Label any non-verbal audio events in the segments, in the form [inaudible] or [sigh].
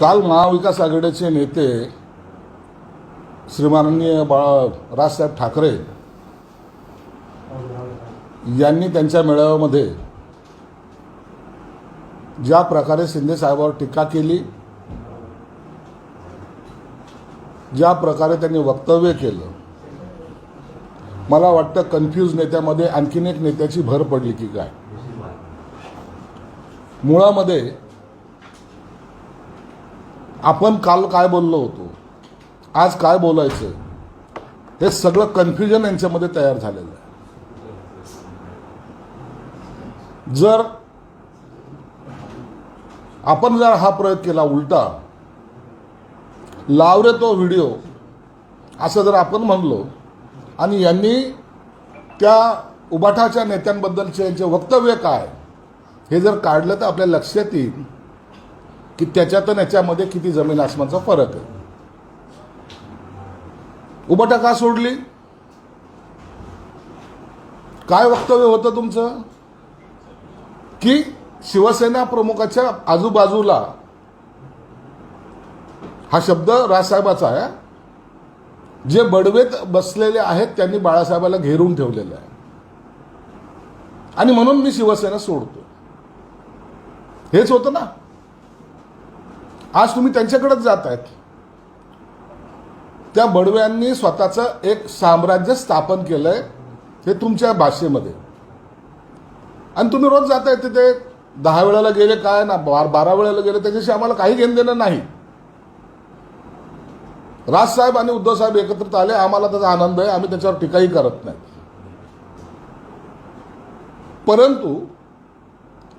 काल महाविकास आघाडीचे नेते श्रीमाननीय बाळ राजसाहेब ठाकरे यांनी त्यांच्या मेळाव्यामध्ये ज्या प्रकारे शिंदे साहेबांवर टीका केली ज्या प्रकारे त्यांनी वक्तव्य केलं मला वाटतं कन्फ्यूज नेत्यामध्ये आणखीन एक नेत्याची भर पडली की काय? मुळामध्ये आपण काल काय बोललो होतो? आज काय बोलायचं? हे सगळं कन्फ्युजन यांच्यामध्ये तयार झालेलं आहे. जर आपण जर हा प्रयोग केला उलटा लाव रे तो व्हिडिओ असं जर आपण म्हणलो आणि यांनी त्या उबाठाच्या नेत्यांबद्दलचे यांचे वक्तव्य काय हे जर काढलं तर आपल्या लक्षात येईल की त्याच्यात आणि याच्यामध्ये किती जमीन आसमानचा फरक आहे. उबाटा का सोडली. काय वक्तव्य होतं तुमचं? की शिवसेना प्रमुखाच्या आजूबाजूला हा शब्द राजसाहेबाचा आहे जे बडवेत बसलेले आहेत त्यांनी बाळासाहेबाला घेरून ठेवलेलं आहे. आणि म्हणून मी शिवसेना सोडतो हेच होतं ना? आज तुम्ही त्यांच्याकडेच जात आहेत त्या बडव्यांनी स्वतःचं एक साम्राज्य स्थापन केलंय हे तुमच्या भाषेमध्ये आणि तुम्ही रोज जाताय तिथे. दहा वेळेला गेले काय ना बार बारा वेळेला गेले त्याच्याशी आम्हाला काही घेणं देणं नाही. राजसाहेब आणि उद्धव साहेब एकत्रित आले आम्हाला त्याचा आनंद आहे आम्ही त्याच्यावर टीकाही करत नाही. परंतु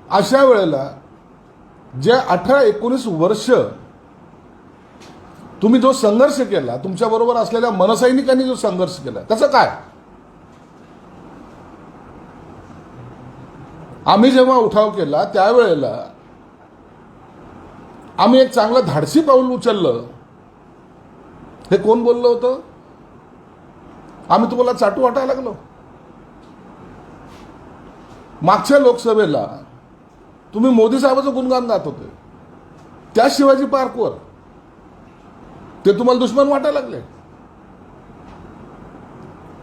अशा वेळेला जे अठरा एकोणीस वर्ष तुम्ही जो संघर्ष केला तुमच्याबरोबर असलेल्या मनसैनिकांनी जो संघर्ष केला त्याचं काय? आम्ही जेव्हा उठाव केला त्यावेळेला आम्ही एक चांगलं धाडसी पाऊल उचललं. हे कोण बोललं होतं? आम्ही तुम्हाला चाटू वाटायला लागलो. मागच्या लोकसभेला तुम्ही मोदी साहेबाचं गुणगान गात होते. त्या शिवाजी पार्कवर. ते तुम्हाला दुश्मन वाटायला लागले.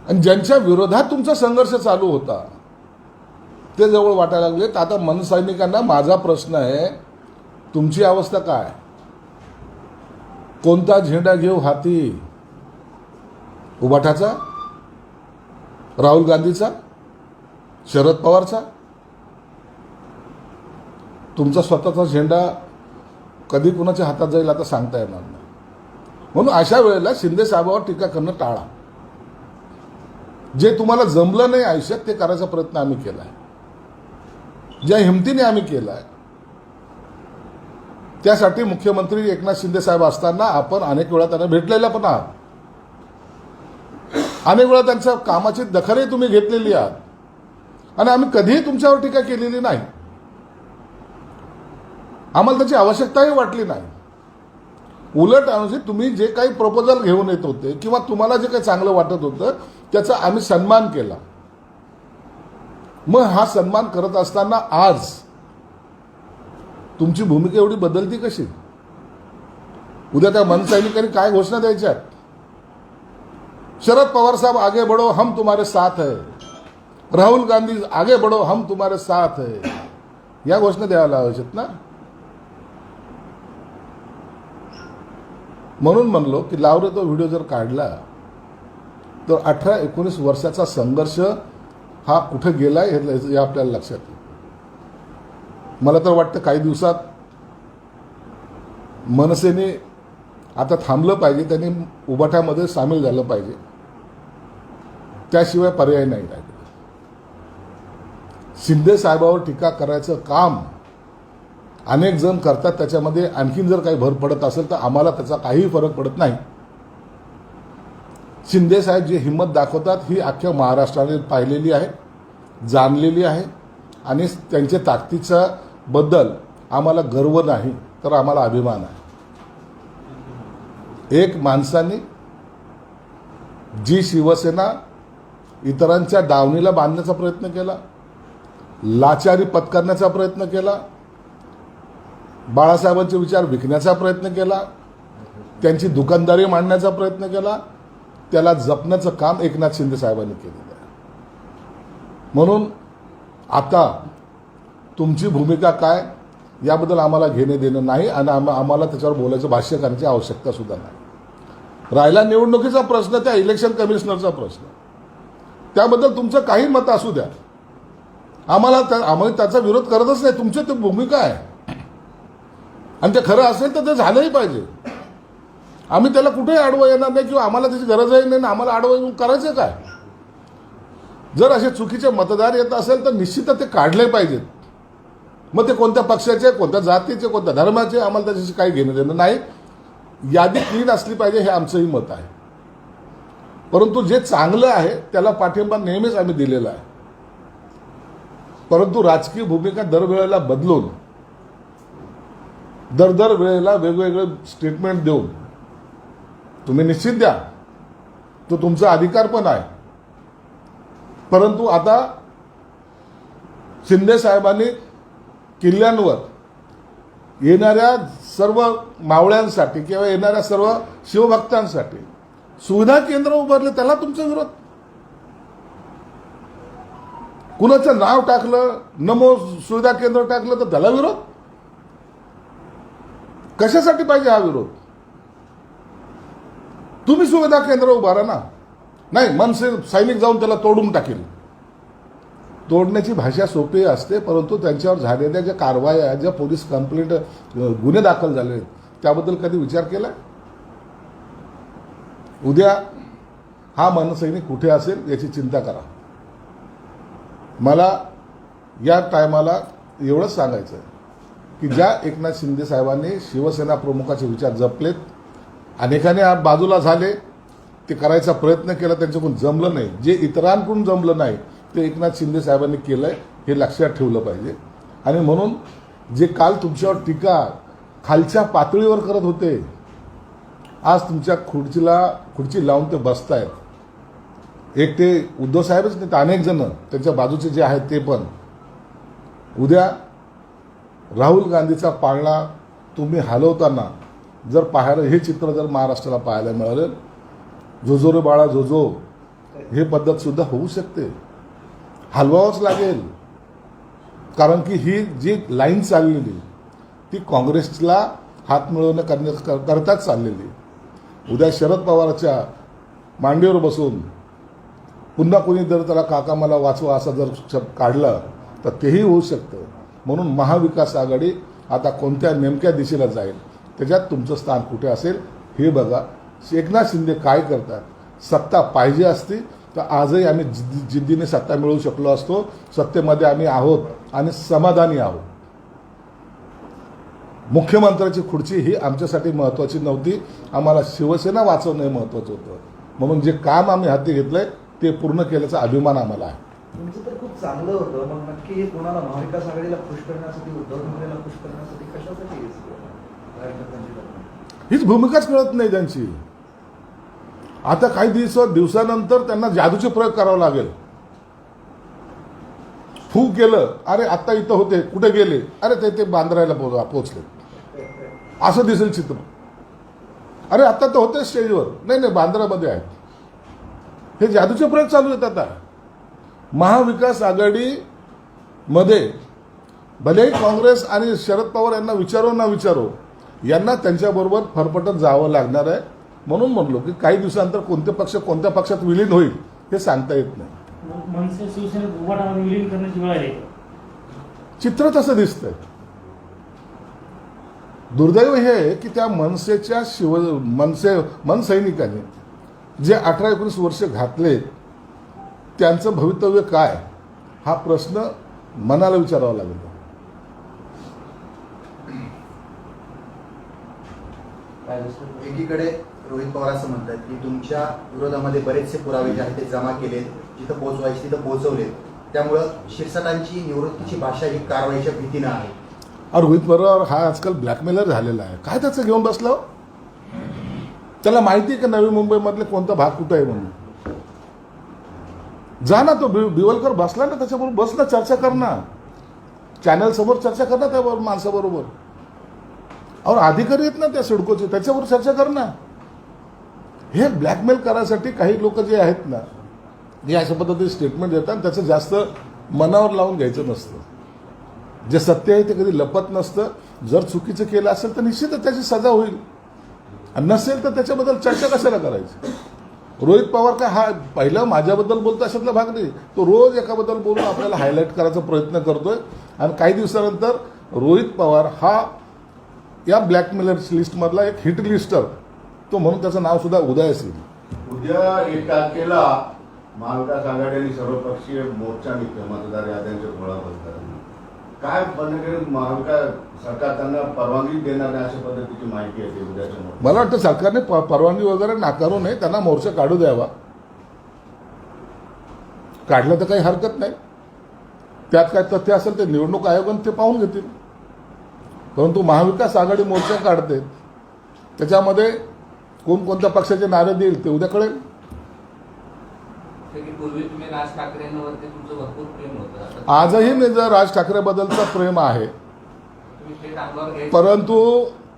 आणि ज्यांच्या विरोधात तुमचा संघर्ष चालू होता ते जवळ वाटायला लागले तर आता मनसैनिकांना माझा प्रश्न आहे तुमची अवस्था काय? कोणता झेंडा घेऊ हाती? उबाठाचा? राहुल गांधीचा? शरद पवारचा? तुमचा स्वतःचा झेंडा कधी कुणाच्या हातात जाईल आता सांगता येणार नाही. म्हणून अशा वेळेला शिंदे साहेबावर टीका करणं टाळा. जे तुम्हाला जमलं नाही आयुष्यात ते करायचा प्रयत्न आम्ही केलाय. ज्या हिमतीने आम्ही केलाय त्यासाठी मुख्यमंत्री एकनाथ शिंदे साहेब असताना आपण अनेक वेळा त्यांना भेटलेल्या पण आहात. अनेक वेळा त्यांच्या कामाची दखलही तुम्ही घेतलेली आहात. आणि आम्ही कधीही तुमच्यावर टीका केलेली नाही. आम्हाला त्याची आवश्यकताही वाटली नाही. उलट म्हणजे तुम्ही जे काही प्रपोजल घेऊन येत होते किंवा तुम्हाला जे काही चांगलं वाटत होतं त्याचा आम्ही सन्मान केला. मग हा सन्मान करत असताना आज तुमची भूमिका एवढी बदलती कशी? उद्या त्या मनसैनिकांनी काय घोषणा द्यायच्या शरद पवार साहब आगे बढ़ो हम तुम्हारे साथ है. राहुल गांधी आगे बढ़ो हम तुम्हारे साथ है. या घोषणा द्यायला हव्यात ना? म्हणून म्हणलो की लावरे तो व्हिडिओ जर काढला तर अठरा एकोणीस वर्षाचा संघर्ष हा कुठे गेलाय हे आपल्याला लक्षात येईल. मला तर वाटतं काही दिवसात मनसेने आता थांबलं पाहिजे त्यांनी उबाठामध्ये सामील झालं पाहिजे. त्याशिवाय पर्याय नाही राहिला शिंदे साहेबावर टीका करायचं काम अनेक जण करतात त्याच्यामध्ये आणखीन जर काही भर पडत असेल तर आम्हाला त्याचा काही फरक पडत नाही. शिंदे साहेब जी हिंमत दाखवतात ही अख्ख्या महाराष्ट्राने पाहिलेली आहे जाणलेली आहे आणि त्यांच्या ताकदीच्या बद्दल आम्हाला गर्व नाही तर आम्हाला अभिमान आहे. एक माणसाने जी शिवसेना इतरांच्या दावणीला बांधण्याचा प्रयत्न केला लाचारी पत्करण्याचा प्रयत्न केला बाळासाहेबांचे विचार विकण्याचा प्रयत्न केला त्यांची दुकानदारी मांडण्याचा प्रयत्न केला त्याला जपण्याचं काम एकनाथ शिंदे साहेबांनी केलेलं आहे. म्हणून आता तुमची भूमिका काय याबद्दल आम्हाला घेणे देणं नाही आणि आम- आम्हाला त्याच्यावर बोलायचं भाष्य करण्याची आवश्यकता सुद्धा नाही. राहिला निवडणुकीचा प्रश्न त्या इलेक्शन कमिशनरचा प्रश्न. त्याबद्दल तुमचं काही मत असू द्या. आम्हाला त्या- आम्ही त्याचा विरोध करतच नाही. तुमची ती भूमिका आहे. आणि ते खरं असेल तर ते झालंही पाहिजे. आम्ही त्याला कुठेही आडवं येणार नाही किंवा आम्हाला त्याची गरजही नाही ना आम्हाला आडवं येऊन करायचं काय? जर असे चुकीचे मतदार येत असेल तर निश्चितच ते काढले पाहिजेत. मग ते कोणत्या पक्षाचे कोणत्या जातीचे कोणत्या धर्माचे आम्हाला त्याच्याशी काही घेणं देणं नाही. यादी क्लीन असली पाहिजे हे आमचंही मत आहे. परंतु जे चांगलं आहे त्याला पाठिंबा नेहमीच आम्ही दिलेला आहे. परंतु राजकीय भूमिका दरवेळेला बदलून दर दर वेळेला वेगवेगळे स्टेटमेंट देऊन तुम्ही निश्चित द्या. तो तुमचा अधिकार पण आहे. परंतु आता शिंदे साहेबांनी किल्ल्यांवर येणाऱ्या सर्व मावळ्यांसाठी किंवा येणाऱ्या सर्व शिवभक्तांसाठी सुविधा केंद्र उभारले त्याला तुमचा विरोध. कुणाचं नाव टाकलं नमो सुविधा केंद्र टाकलं तर त्याला विरोध. कशासाठी पाहिजे हा विरोध? तुम्ही सुविधा केंद्र उभारा ना. नाही मनसे सैनिक जाऊन त्याला तोडून टाकेल. तोडण्याची भाषा सोपी असते परंतु त्यांच्यावर झालेल्या ज्या कारवाया ज्या पोलीस कंप्लेंट गुन्हे दाखल झाले त्याबद्दल कधी विचार केला? उद्या हा मनसैनिक कुठे असेल याची चिंता करा. मला या टायमाला एवढंच सांगायचं आहे की ज्या एकनाथ शिंदे साहेबांनी शिवसेना प्रमुखाचे विचार जपलेत अनेकाने आज बाजूला झाले ते करायचा प्रयत्न केला त्यांच्याकडून जमलं नाही. जे इतरांकडून जमलं नाही ते एकनाथ शिंदे साहेबांनी केलं आहे हे लक्षात ठेवलं पाहिजे. आणि म्हणून जे काल तुमच्यावर टीका खालच्या पातळीवर करत होते आज तुमच्या खुर्चीला खुर्ची लावून ते बसतायत. एक ते उद्धव साहेबच नाही तर अनेक जण त्यांच्या बाजूचे जे आहेत ते पण. उद्या राहुल गांधीचा पाळणा तुम्ही हलवताना जर पाहायला हे चित्र जर महाराष्ट्राला पाहायला मिळालं जोजो रे बाळा जोजो हे पद्धतसुद्धा होऊ शकते. हलवावंच लागेल. कारण की ही जी लाईन चाललेली ती काँग्रेसला हात मिळवणं करण्या करताच चाललेली. उद्या शरद पवारच्या मांडीवर बसून पुन्हा कोणी जर त्याला काका मला वाचवा असा जर शब्द काढला तर तेही होऊ शकतं. म्हणून महाविकास आघाडी आता कोणत्या नेमक्या दिशेला जाईल त्याच्यात तुमचं स्थान कुठे असेल हे बघा. एकनाथ शिंदे काय करतात? सत्ता पाहिजे असती तर आजही आम्ही जिद्दीने सत्ता मिळवू शकलो असतो. सत्तेमध्ये आम्ही आहोत आणि समाधानी आहोत. मुख्यमंत्र्याची खुर्ची ही आमच्यासाठी महत्वाची नव्हती. आम्हाला शिवसेना वाचवणं हे महत्वाचं होतं. म्हणून जे काम आम्ही हाती घेतलंय ते पूर्ण केल्याचा अभिमान आम्हाला आहे. तुमचं तर खूप चांगलं होतं. मग नक्की हे कोणाला? महाविकास आघाडीला खुश करण्यासाठी उद्धव ठाकरेला खुश करण्यासाठी कशासाठी हीच भूमिकाच कळत नाही त्यांची. आता काही दिवस दिवसानंतर त्यांना जादूचे प्रयोग करावा लागेल. फू केलं अरे आता इथं होते कुठे गेले? अरे ते ते बांद्रायला पो- पोहोचले असं दिसेल चित्र. अरे आता तर होते स्टेजवर नाही नाही बांद्रामध्ये आहेत. हे जादूचे प्रयोग चालू आहेत आता. महाविकास आघाडीमध्ये भलेही काँग्रेस आणि शरद पवार यांना विचारो ना विचारो यांना त्यांच्याबरोबर फरफटत जावं लागणार आहे. म्हणून म्हणलो की काही दिवसानंतर कोणते पक्ष कोणत्या पक्षात विलीन होईल हे सांगता येत नाही. चित्र तसं दिसतंय. दुर्दैव हे की त्या मनसेच्या शिव मनसे मनसैनिकांनी जे अठरा एकोणीस वर्ष घातले त्यांचं भवितव्य काय? हा प्रश्न मनाला विचारावा लागेल. एकीकडे रोहित पवार असं म्हणतात की तुमच्या विरोधामध्ये बरेचसे पुरावे जे आहेत ते जमा केलेत जिथं पोहोचवायचे तिथं पोहोचवलेत. त्यामुळं शिरसाटांची निवृत्तीची भाषा ही कारवाईच्या भीतीनं आहे. रोहित पवार हा आजकाल ब्लॅकमेलर झालेला आहे. काय त्याचं घेऊन बसला हो? त्याला माहिती आहे का नवी मुंबईमधले कोणता भाग कुठं आहे म्हणून? जा ना तो बि- बिवलकर बसला ना त्याच्याबरोबर बस ना चर्चा कर ना. चॅनल समोर चर्चा कर ना त्या माणसाबरोबर. अहो अधिकारी आहेत ना त्या सिडकोचे त्याच्यावर चर्चा कर ना. हे ब्लॅकमेल करायसाठी काही लोक जे आहेत ना जे अशा पद्धतीने स्टेटमेंट देतात त्याचं जास्त मनावर लावून घ्यायचं नसतं. जे सत्य आहे ते कधी लपत नसतं. जर चुकीचं केलं असेल तर निश्चितच त्याची सजा होईल. आणि नसेल तर त्याच्याबद्दल चर्चा कशाला करायची? रोहित पवार काय हा पहिलं माझ्याबद्दल बोलतो अशातला भाग नाही. तो रोज एकाबद्दल बोलून आपल्याला हायलाईट करायचा प्रयत्न करतोय. आणि काही दिवसानंतर रोहित पवार हा या ब्लॅकमेलर्स लिस्टमधला एक हिट लिस्टर तो म्हणून त्याचं नाव सुद्धा उदयास येईल उद्या एक तारखेला महाविकास आघाडी सर्वपक्षीय मोर्चा निघतो मतदार याद्यांच्या घोळाबद्दल काय बंद सरकार त्यांना परवानगी देणार नाही अशा पद्धतीची माहिती आहे उद्याच्या मला वाटतं सरकारने प- परवानगी वगैरे नाकारू नये त्यांना मोर्चा काढू द्यावा. काढलं तर काही हरकत नाही. त्यात काय तथ्य असेल ते निवडणूक आयोगाने ते पाहून घेतील. परंतु महाविकास आघाडी मोर्चा काढते. त्याच्यामध्ये कोणकोणत्या पक्षाचे नारे देईल ते उद्या कळेल की पूर्वी तुम्ही राज ठाकरेंवरती तुमचं भरपूर प्रेम होतं आता आजही मी जर राज ठाकरेबद्दलचा प्रेम आहे परंतु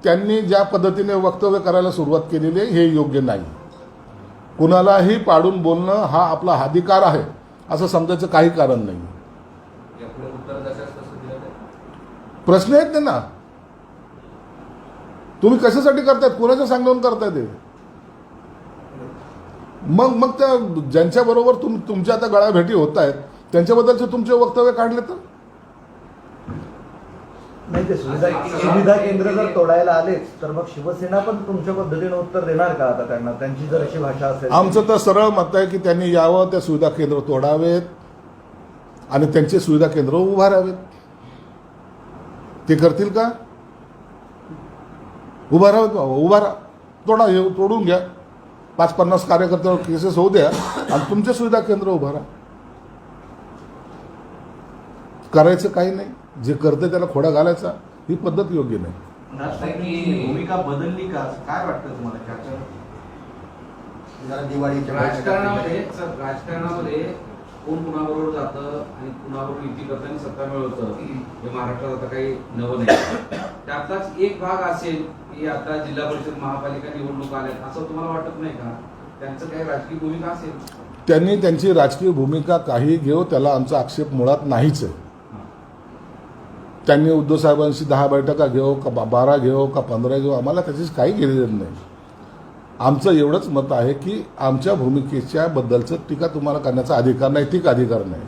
त्यांनी ज्या पद्धतीने वक्तव्य करायला सुरुवात केलेली आहे हे योग्य नाही. कुणालाही पाडून बोलणं हा आपला अधिकार आहे असं समजायचं काही कारण नाही. प्रश्न आहेत ना तुम्ही कशासाठी करतायत? कुणाच्या सांगण्यावरून करतायत हे? मग मग त्या ज्यांच्या बरोबर तुम तुमच्या आता गळाभेटी होत आहेत त्यांच्याबद्दलचे तुमचे वक्तव्य काढले तर? नाही ते सुविधा सुविधा केंद्र जर तोडायला आलेच तर मग शिवसेना पण तुमच्या पद्धतीने उत्तर देणार का आता त्यांना? त्यांची जर अशी भाषा असेल आमचं तर सरळ मत आहे की त्यांनी यावं त्या सुविधा केंद्र तोडावेत आणि त्यांचे सुविधा केंद्र उभारावेत ते करतील का? उभारावेत बाबा उभारा तोडा तोडून घ्या. पाच पन्नास कार्यकर्त्यावर केसेस होऊ द्या आणि तुमचे सुविधा केंद्र उभारा करायचं काही नाही. जे करते त्याला खोडा घालायचा. ही पद्धत योग्य नाही. भूमिका बदलली का? काय वाटतं तुम्हाला त्याचं? जरा दिवाळीच्या राजकारणामध्ये राजकारणामध्ये कोण कुणाबरोबर जातं आणि कुणाबरोबर युती करतं आणि सत्ता मिळवतं हे महाराष्ट्रात आता काही नवं नाही. [coughs] त्यातलाच एक भाग असेल की आता जिल्हा परिषद महापालिका निवडणूक आल्या असं तुम्हाला वाटत नाही का? त्यांचं काही राजकीय भूमिका असेल? त्यांनी त्यांची राजकीय भूमिका काही घेऊ त्याला आमचा आक्षेप मुळात नाहीच आहे. त्यांनी उद्धव साहेबांशी दहा बैठका घेऊ का बारा घेऊ का पंधरा घेऊ आम्हाला त्याची काही घेणं नाही. आमचं एवढंच मत आहे की आमच्या भूमिकेच्या बद्दलचं टीका तुम्हाला करण्याचा अधिकार नाही ठीक अधिकार नाही.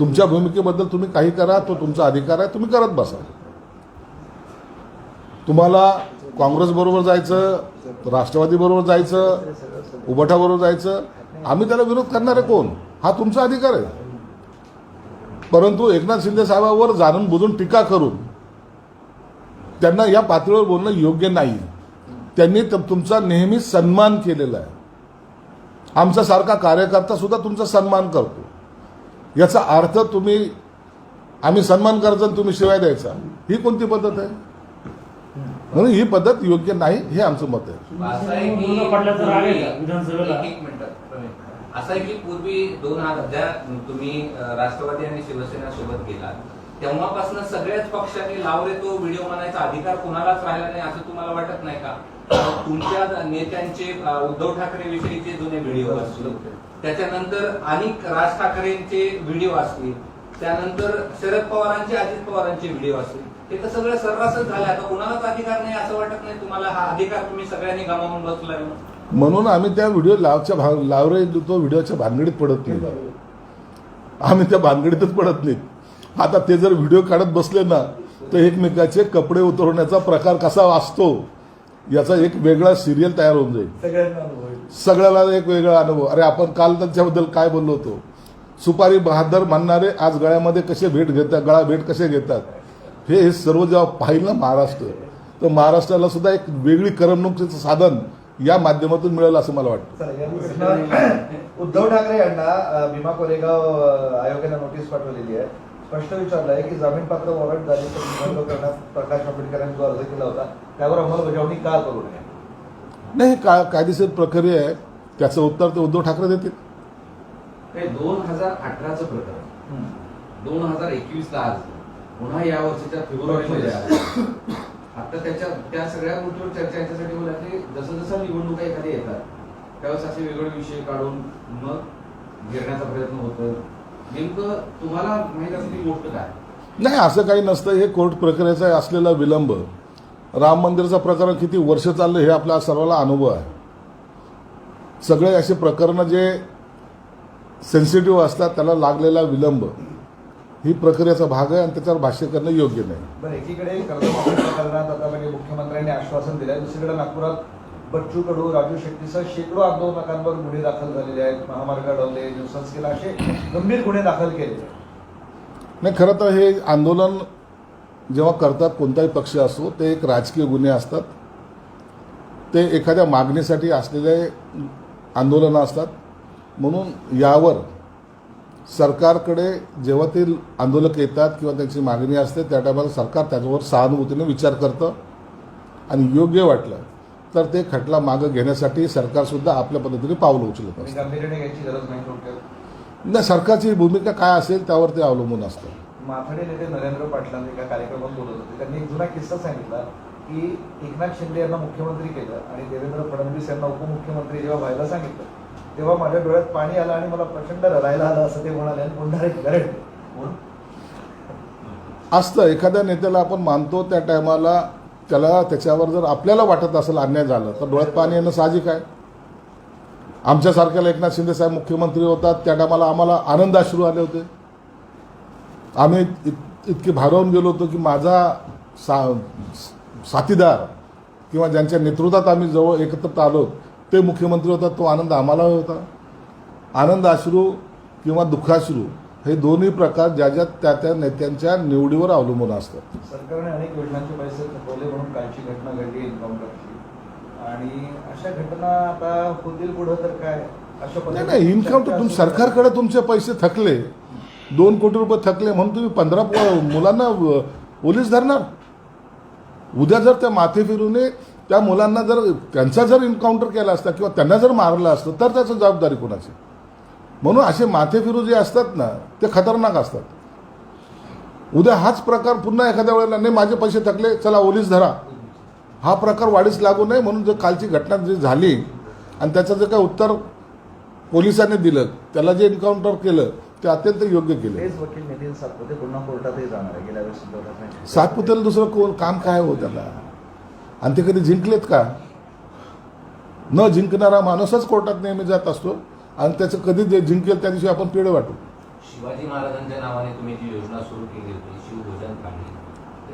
तुमच्या भूमिकेबद्दल तुम्ही काही करा तो तुमचा अधिकार आहे तुम्ही करत बसा. तुम्हाला काँग्रेस बरोबर जायचं राष्ट्रवादी बरोबर जायचं उबठाबरोबर जायचं आम्ही त्याला विरोध करणार आहे कोण? हा तुमचा अधिकार आहे. परंतु एकनाथ शिंदे साहेबांवर जाणून बुजून टीका करून त्यांना या पातळीवर बोलणं योग्य नाही. त्यांनी त- तुमचा नेहमी सन्मान केलेला आहे आमचा सारखा कार्यकर्ता सुद्धा तुमचा सन्मान करतो याचा अर्थ तुम्ही आम्ही सन्मान करायचा आणि तुम्ही शिवाय द्यायचा ही कोणती पद्धत आहे म्हणून ही पद्धत योग्य नाही हे आमचं मत आहे असं आहे की? पूर्वी- विधानसभेला? एक- एक मिनिट प्रवीण. असं आहे की पूर्वी दोन हजार तुम्ही राष्ट्रवादी आणि शिवसेना सोबत गेलात तेव्हापासून सगळ्याच पक्षांनी लावरे तो व्हिडिओ म्हणायचा अधिकार कोणालाच राहिला नाही असं तुम्हाला वाटत नाही का तुमच्या नेत्यांचे उद्धव ठाकरे विषयीचे जुने व्हिडिओ असतील. त्याच्यानंतर अनेक राज ठाकरेंचे व्हिडिओ असतील. त्यानंतर शरद पवारांचे अजित पवारांचे व्हिडिओ असतील. हे तर सगळं सर्रासच झालं आता कुणालाच अधिकार नाही असं वाटत नाही तुम्हाला हा अधिकार तुम्ही सगळ्यांनी गमावून बसलाय म्हणून. आम्ही त्या व्हिडिओ लावच्या भाग लावरे तो व्हिडिओच्या भानगडीत पडत नाही. आम्ही त्या भानगडीतच पडत नाही. आता ते जर व्हिडिओ काढत बसले ना तर एकमेकाचे कपडे उतरवण्याचा प्रकार कसा वाचतो? याचा एक वेगळा सिरियल तयार होऊन जाईल. सगळ्याला एक वेगळा अनुभव. अरे आपण काल त्यांच्याबद्दल काय बोललो होतो? सुपारी बहादर म्हणणारे आज गळ्यामध्ये कसे भेट घेतात गळा भेट कसे घेतात? हे हे सर्व जेव्हा पाहिलं ना महाराष्ट्र तर महाराष्ट्राला सुद्धा एक वेगळी करमणुकीचं साधन या माध्यमातून मिळेल असं मला वाटतं. [clears throat] उद्धव ठाकरे यांना भीमा कोरेगाव आयोगाने नोटीस पाठवलेली आहे. स्पष्ट विचारलं आहे की जामीन पात्र वॉरंट झाले तर निवडणूक करण्यास प्रकाश आंबेडकरांनी जो अर्ज केला होता त्यावर अंमलबजावणी का करू नये? नाही हे का कायदेशीर प्रक्रिया आहे. त्याचं उत्तर ते उद्धव ठाकरे देतील. हे दोन हजार अठराचं प्रकरण. दोन हजार एकवीस ला आज पुन्हा या वर्षीच्या फेब्रुवारीमध्ये. आता त्याच्या त्या सगळ्या गोष्टीवर चर्चा याच्यासाठी मला की जसं जसं निवडणुका एखाद्या येतात त्यावेळेस असे वेगळे विषय काढून मग घेण्याचा प्रयत्न होतो नेमकं तुम्हाला माहीत असलेली गोष्ट काय? नाही असं काही नसतं. हे कोर्ट प्रक्रियेचा असलेला विलंब. राम मंदिरचं प्रकरण किती वर्ष चाललं हे आपल्या सर्वांना अनुभव आहे. सगळे असे प्रकरणं जे सेन्सिटिव्ह असतात त्याला लागलेला विलंब. ही प्रक्रियेचा भाग आहे आणि त्याच्यावर भाष्य करणं योग्य नाही. एकीकडे कर्जमाफी प्रकरणात आता म्हणजे मुख्यमंत्र्यांनी आश्वासन दिलंय. दुसरीकडे नागपुरात बच्चू कडू राजू शेट्टीसह शेकडो आंदोलकांवर गुन्हे दाखल झालेले आहेत. महामार्ग अडवले न्यूसन्स केला असे गंभीर गुन्हे दाखल केले. नाही खरं तर हे आंदोलन जेव्हा करतात कोणताही पक्ष असो ते एक राजकीय गुन्हे असतात. ते एखाद्या मागणीसाठी असलेले आंदोलनं असतात. म्हणून यावर सरकारकडे जेव्हा ते आंदोलक येतात किंवा त्यांची मागणी असते त्या टायमाला सरकार त्याच्यावर सहानुभूतीने विचार करतं आणि योग्य वाटलं. तर ते खटला मागं घेण्यासाठी सरकारसुद्धा आपल्या पद्धतीने पावलं उचलत असतं. नाही सरकारची भूमिका काय असेल त्यावर ते अवलंबून असतं. माथाडे नेते नरेंद्र पाटलांनी एका कार्यक्रमात बोलत होते. त्यांनी एक जुना किस्सा सांगितला की एकनाथ शिंदे यांना मुख्यमंत्री केलं आणि देवेंद्र फडणवीस यांना उपमुख्यमंत्री जेव्हा व्हायला सांगितलं तेव्हा माझ्या डोळ्यात पाणी आलं आणि मला प्रचंड रडायला आलं असं ते म्हणाले आणि पुन्हा एक गरड म्हणून असतं एखाद्या नेत्याला आपण मानतो त्या टायमाला त्याला त्याच्यावर जर आपल्याला वाटत असेल अन्याय झाला तर डोळ्यात पाणी येणं साहजिक आहे. आमच्यासारख्याला एकनाथ शिंदे साहेब मुख्यमंत्री होतात त्या टायमाला आम्हाला आनंद अश्रू आले होते. आम्ही इत- इतके भारावून गेलो होतो की माझा सा साथीदार किंवा ज्यांच्या नेतृत्वात आम्ही जवळ एकत्र आलो ते मुख्यमंत्री होतात तो आनंद आम्हाला होता. आनंद अश्रू किंवा दुःखाश्रू हे दोन्ही प्रकार ज्या ज्या त्या त्या नेत्यांच्या निवडीवर अवलंबून असतात. सरकारने अनेक योजनांचे पैसे थकवले म्हणून कालची घटना घडली एन्काउंटरची आणि अशा घटना आता होतील पुढं तर काय? नाही नाही इन्काउंटर तुम सरकारकडे तुमचे पैसे थकले. दोन कोटी रुपये थकले म्हणून तुम्ही पंधरा मुलांना पोलीस धरणार? उद्या जर त्या माथे फिरूने त्या मुलांना जर त्यांचा जर एन्काउंटर केला असता किंवा त्यांना जर मारलं असतं तर त्याचं जबाबदारी कोणाची? म्हणून असे माथे फिरू जे असतात ना ते खतरनाक असतात. उद्या हाच प्रकार पुन्हा एखाद्या वेळेला नाही माझे पैसे थकले चला ओलीस धरा. हा प्रकार वाढीस लागू नये म्हणून जर कालची घटना जी झाली आणि त्याचं जे काही उत्तर पोलिसांनी दिलं त्याला जे एन्काउंटर केलं ते अत्यंत योग्य केलं. सातपुतेला दुसरं कोण काम काय हो त्याला? आणि ते कधी जिंकलेत का? न जिंकणारा माणूसच कोर्टात नेहमी जात असतो. आणि त्याचं कधी जे जिंकेल त्या दिवशी आपण पिढे वाटू. शिवाजी महाराजांच्या नावाने तुम्ही जी योजना सुरू केली होती शिवभोजन थाळी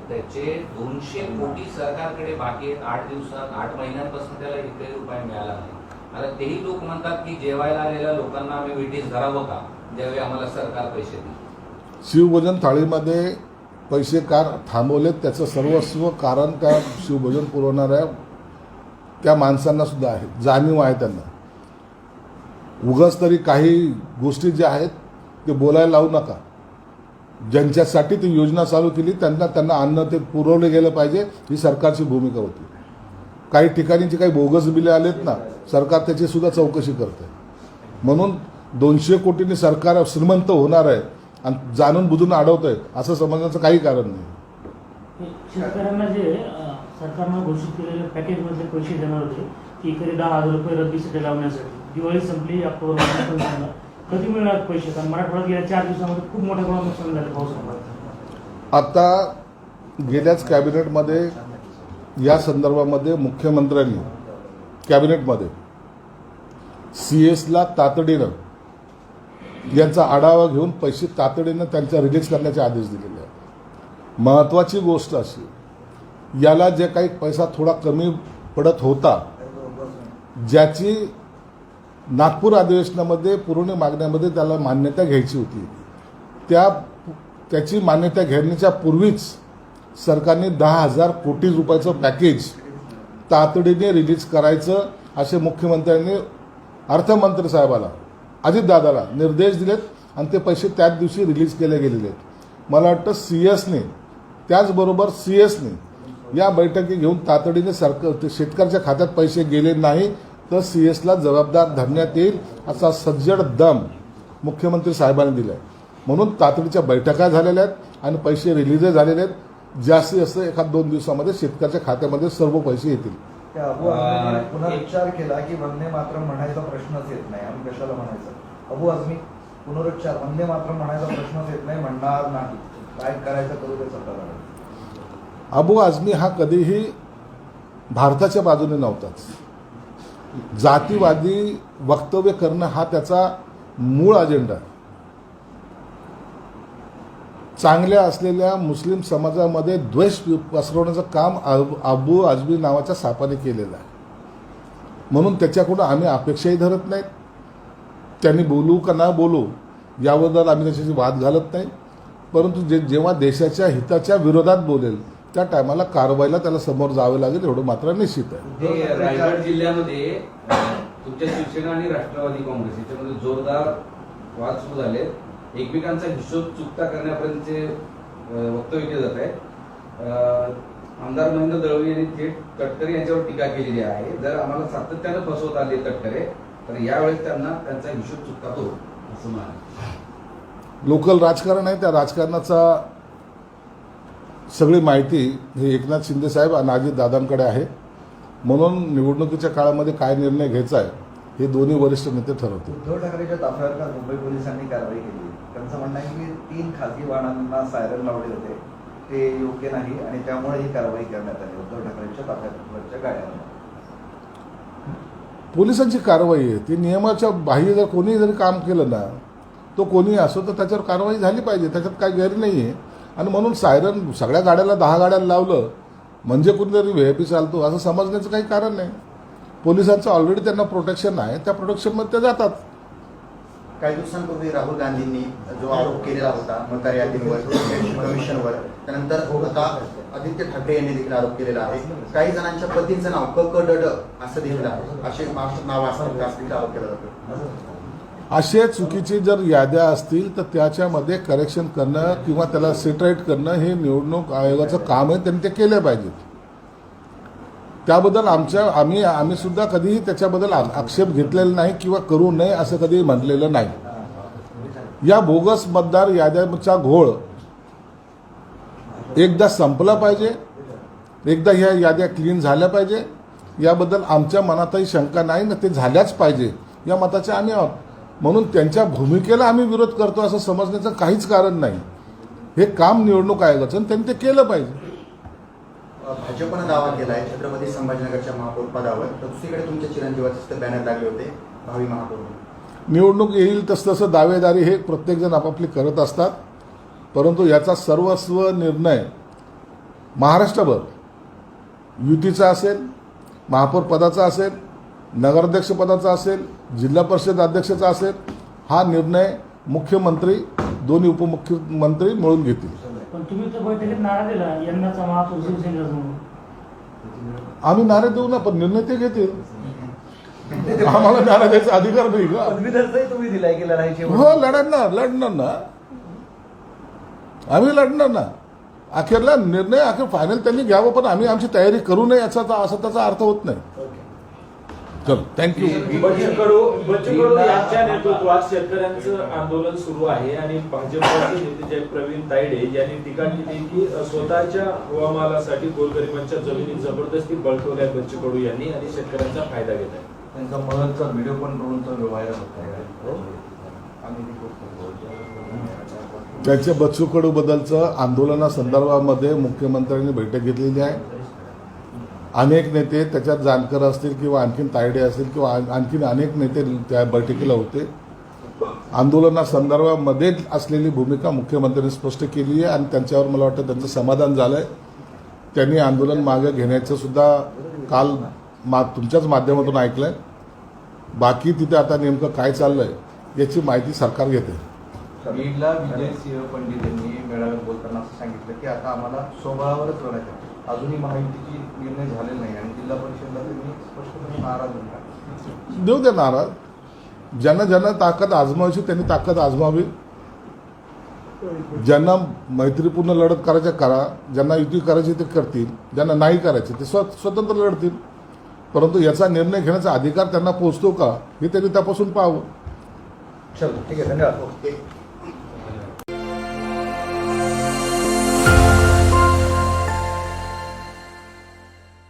त्याचे दोनशे कोटी सरकारकडे बाकी आहेत. आठ दिवसात आठ महिन्यांपासून त्याला एकही रुपये मिळाला नाही आता तेही लोक म्हणतात की जेवायला आलेल्या लोकांना आम्ही वेटीस धरावं का? ज्यावेळी आम्हाला सरकार पैसे देईल. शिवभोजन थाळीमध्ये पैसे कार थांबवलेत? त्याचं सर्वस्व कारण त्या शिवभोजन पुरवणाऱ्या त्या माणसांना सुद्धा आहे. जाणीव आहे त्यांना. उगाच तरी काही गोष्टी ज्या आहेत ते बोलायला लावू नका. ज्यांच्यासाठी ती योजना चालू केली त्यांना त्यांना अन्न ते पुरवले गेलं पाहिजे ही सरकारची भूमिका होती. काही ठिकाणी जे काही बोगस बिले आलेत ना सरकार त्याची सुद्धा चौकशी करते म्हणून दोनशे कोटींनी सरकार श्रीमंत होणार आहे आणि जाणून बुजून अडवत आहे असं समजण्याचं काही कारण नाही. शेतकऱ्यांना जे सरकारनं घोषित केलेल्या पॅकेजमधले पैसे देणार होते की इकडे दहा हजार रुपये रब्बीसाठी लावण्यासाठी. दिवाळी संपली ऑक्टोबर महिन्यात पण कधी मिळणार पैसे? कारण मराठवाड्यात गेल्या चार दिवसामध्ये खूप मोठ्या प्रमाणात नुकसान झालं पावसामुळे आता गेल्याच कॅबिनेटमध्ये या संदर्भामध्ये मुख्यमंत्र्यांनी कॅबिनेटमध्ये सी एसला तातडीनं यांचा आढावा घेऊन पैसे तातडीनं त्यांचा रिलीज करण्याचे आदेश दिलेले आहेत. महत्त्वाची गोष्ट अशी याला जे काही पैसा थोडा कमी पडत होता ज्याची नागपूर अधिवेशनामध्ये पुरवणी मागण्यामध्ये त्याला मान्यता घ्यायची होती. त्या त्याची मान्यता घेण्याच्या पूर्वीच सरकारने दहा हजार कोटी रुपयाचं पॅकेज तातडीने रिलीज करायचं असे मुख्यमंत्र्यांनी अर्थमंत्री साहेबाला अजितदादाला निर्देश दिलेत आणि ते पैसे त्याच दिवशी रिलीज केले गेलेले आहेत. मला वाटतं सी एसने त्याचबरोबर सी एसने या बैठकी घेऊन तातडीने सरकार ते शेतकऱ्याच्या खात्यात पैसे गेले नाही तर सी एसला जबाबदार धरण्यात येईल असा सज्जड दम मुख्यमंत्री साहेबांनी दिला आहे म्हणून तातडीच्या बैठका झालेल्या आहेत आणि पैसे रिलीजही झालेले आहेत. जास्तीत जास्त एखाद दोन दिवसामध्ये शेतकऱ्याच्या खात्यामध्ये सर्व पैसे येतील. आझमीने पुनरुच्चार केला की वंदे मातरम म्हणायचा प्रश्नच येत नाही. आम्ही कशाला म्हणायचं? अबू आझमी पुनरुच्चार. वंदे मातरम म्हणायचा प्रश्नच येत नाही म्हणणार नाही. काय करायचं करू दे सत्ताधारी अबू आझमी हा कधीही भारताच्या बाजूने नव्हताच. जातीवादी वक्तव्य करणं हा त्याचा मूळ अजेंडा आहे. चांगल्या असलेल्या मुस्लिम समाजामध्ये द्वेष पसरवण्याचं काम अब- अबू आझमी नावाच्या सापाने केलेलं आहे. म्हणून त्याच्याकडून आम्ही अपेक्षाही धरत नाहीत. त्यांनी बोलू का ना बोलू याबद्दल आम्ही त्याच्याशी वाद घालत नाही. परंतु जे जेव्हा देशाच्या हिताच्या विरोधात बोलेल त्या टायमाला कारवाईला त्याला समोर जावे लागेल एवढं मात्र निश्चित आहे. रायगड जिल्ह्यामध्ये तुमच्या शिवसेना आणि राष्ट्रवादी काँग्रेस याच्यामध्ये जोरदार वाद सुरू झाले एकमेकांचा हिशोब चुकता करण्यापर्यंतचे वक्तव्य केले जात आहे आमदार महेंद्र दळवी यांनी थेट तटकरे यांच्यावर टीका केलेली आहे. जर आम्हाला सातत्यानं फसवत आले तटकरे तर यावेळेस त्यांना त्यांचा हिशोब चुकता तो असं म्हणाले. लोकल राजकारण आहे त्या राजकारणाचा सगळी माहिती ही एकनाथ शिंदे साहेब आणि अजित दादांकडे आहे. म्हणून निवडणुकीच्या काळामध्ये काय निर्णय घ्यायचा आहे हे दोन्ही वरिष्ठ नेते ठरवतील. उद्धव ठाकरेच्या ताफ्यावर काल मुंबई पोलिसांनी कारवाई केली. त्यांचं म्हणणं आहे की तीन खासगी वाहनांना सायरन लावले होते. ते योग्य नाही आणि त्यामुळे ही कारवाई करण्यात आली. उद्धव ठाकरेंच्या ताफ्यावरच्या गाड्यांवर पोलिसांची कारवाई आहे. ती नियमाच्या बाह्य जर कोणी जरी काम केलं ना तो कोणी असो तर त्याच्यावर कारवाई झाली पाहिजे. त्याच्यात काय गैर नाही आहे आणि म्हणून सायरन सगळ्या गाड्याला दहा गाड्याला लावलं म्हणजे कुणीतरी व्ही आय पी चालतो असं समजण्याचं काही कारण नाही. पोलिसांचं ऑलरेडी त्यांना प्रोटेक्शन आहे त्या प्रोटेक्शनमध्ये ते जातात. काही दिवसांपूर्वी राहुल गांधींनी जो आरोप केलेला होता मतदार यादींवर कमिशनवर त्यानंतर होता आदित्य ठाकरे यांनी देखील आरोप केलेला आहे. काही जणांच्या पतींचं नाव क क ड असं दिलेलं आहे. असे नाव असतात आरोप केला जातो. असे चुकीची जर याद्या असतील तर त्याच्यामध्ये करेक्शन करणं किंवा त्याला सेटराईट करणं हे निवडणूक आयोगाचं काम आहे त्यांनी ते केलं पाहिजेत त्याबद्दल आमच्या आम्ही आम्ही सुद्धा कधीही त्याच्याबद्दल आक्षेप घेतलेला नाही किंवा करू नये असं कधी म्हटलेलं नाही. या बोगस मतदार याद्यांचा घोळ एकदा संपला पाहिजे एकदा ह्या याद्या क्लीन झाल्या पाहिजे. याबद्दल आमच्या मनातही शंका नाही ना ते झाल्याच पाहिजे. या मताचे आम्ही आहोत. म्हणून त्यांच्या भूमिकेला आम्ही विरोध करतो असं समजण्याचं काहीच कारण नाही. हे काम निवडणूक आयोगाचं आणि त्यांनी ते केलं पाहिजे. भाजपनं दावा केला आहे छत्रपती संभाजीनगरच्या महापौर पदावर तर दुसरीकडे तुमच्या चिरंजीवाचे बॅनर लागले होते भावी महापौर. निवडणूक येईल तस तसं दावेदारी हे प्रत्येकजण आपापली करत असतात. परंतु याचा सर्वस्व निर्णय महाराष्ट्रभर. युतीचा असेल महापौर पदाचा असेल नगराध्यक्ष पदाचा असेल जिल्हा परिषद अध्यक्षाचा असेल हा निर्णय मुख्यमंत्री दोन्ही उपमुख्यमंत्री मिळून घेतील. पण तुम्ही तर बैठकीत नारा दिला यंदाचा महापौर शिवसेनेचा म्हणून. आम्ही नारे देऊ ना पण निर्णय ते घेतील. आम्हाला नारा द्यायचा अधिकार नाही का? पदवीधरचाही तुम्ही दिलाय की लढाईची हो लढणार लढणार ना. आम्ही लढणार ना. अखेरला निर्णय अखेर फायनल त्यांनी घ्यावं पण आम्ही आमची तयारी करू नये याचा असा त्याचा अर्थ होत नाही. चलो थँक्यू बच्चू कडू बच्चू कडू यांच्या नेतृत्वात शेतकऱ्यांचं आंदोलन सुरू आहे आणि भाजपचे नेते जे प्रवीण तायडे यांनी टीका केली की स्वतःच्या हवामानासाठी गोरगरिबांच्या जमिनी जबरदस्ती बळकवल्या बच्चू कडू यांनी आणि शेतकऱ्यांचा फायदा घेत आहे त्यांचा महलचा व्हिडिओ पण ड्रोनचा व्हायरल होत आहे. ती त्याच्या बच्चू कडू बद्दलचं आंदोलनासंदर्भामध्ये मुख्यमंत्र्यांनी बैठक घेतलेली आहे. अनेक नेते त्याच्यात जानकर असतील किंवा आणखीन तायडे असतील किंवा आणखीन अनेक नेते त्या बैठकीला होते. आंदोलनासंदर्भामध्ये असलेली भूमिका मुख्यमंत्र्यांनी स्पष्ट केली आहे आणि त्यांच्यावर मला वाटतं त्यांचं समाधान झालं आहे त्यांनी आंदोलन मागे घेण्याचं सुद्धा काल मा तुमच्याच माध्यमातून ऐकलं आहे बाकी तिथे आता नेमकं काय चाललं आहे याची माहिती सरकार घेते. बीडला विजय सिंह पंडित यांनी मेळाव्यात बोलताना असं सांगितलं की आता आम्हाला स्वभावावरच लढायचं अजूनही निर्णय झालेला नाही आणि जिल्हा परिषदला त्यांनी स्पष्टपणे नाराज होता देऊ दे नाराज. ज्यांना ज्यांना ताकद आजमावायची त्यांनी ताकद आजमावी. ज्यांना मैत्रीपूर्ण लढत करायच्या करा ज्यांना युती करायची ते करतील ज्यांना नाही करायची ते स्व स्वतंत्र लढतील. परंतु याचा निर्णय घेण्याचा अधिकार त्यांना पोचतो का हे त्यांनी तपासून पाहावं. चल ठीक आहे धन्यवाद. ओके.